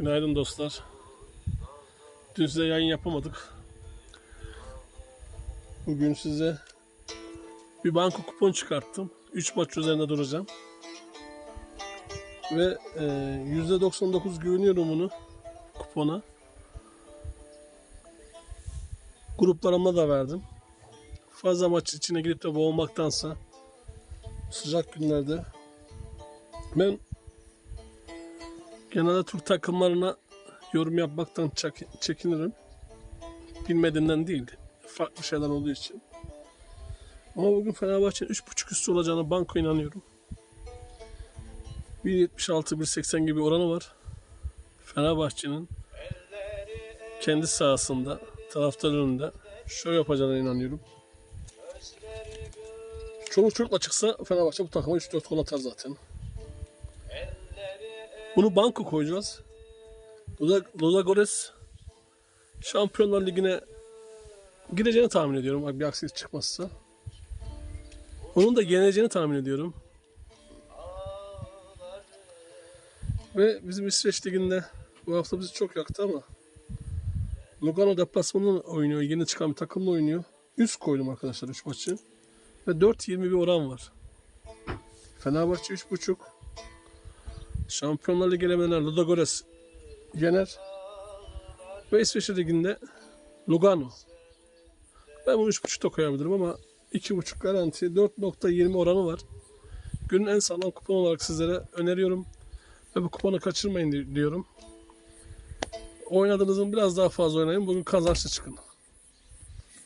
Günaydın dostlar. Size yayın yapamadık. Bugün size bir banko kupon çıkarttım. 3 maç üzerinde duracağım. Ve e, %99 güveniyorum bunu kupona. Gruplarıma da verdim. Fazla maç içine girip de boğulmaktansa sıcak günlerde ben genelde Türk takımlarına yorum yapmaktan çek- çekinirim. Bilmediğimden değil. Farklı şeyler olduğu için. Ama bugün Fenerbahçe'nin 3.5 üstü olacağına banko inanıyorum. 1.76-1.80 gibi oranı var. Fenerbahçe'nin kendi sahasında taraftar önünde şöyle yapacağına inanıyorum. Çoluk çocukla çıksa Fenerbahçe bu takıma 3-4 gol atar zaten. Bunu banko koyacağız. Loza, Loza Gores Şampiyonlar Ligi'ne gireceğini tahmin ediyorum. Bak bir aksilik çıkmazsa. Onun da yeneceğini tahmin ediyorum. Ve bizim İsveç Ligi'nde bu hafta bizi çok yaktı ama Lugano deplasmanında oynuyor. Yeni çıkan bir takımla oynuyor. Üst koydum arkadaşlar 3 maçı. Ve 4.20 bir oran var. Fenerbahçe 3.5. Şampiyonlar Ligi elemeler Ludogorets yener. Ve İsveç Ligi'nde Lugano. Ben bunu 3.5'ta koyabilirim ama 2.5 garanti 4.20 oranı var. Günün en sağlam kupon olarak sizlere öneriyorum. Ve bu kuponu kaçırmayın di- diyorum. Oynadığınızın biraz daha fazla oynayın. Bugün kazançlı çıkın.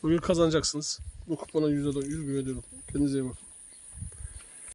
Bugün kazanacaksınız. Bu kupona %100 güveniyorum. Kendinize iyi bakın.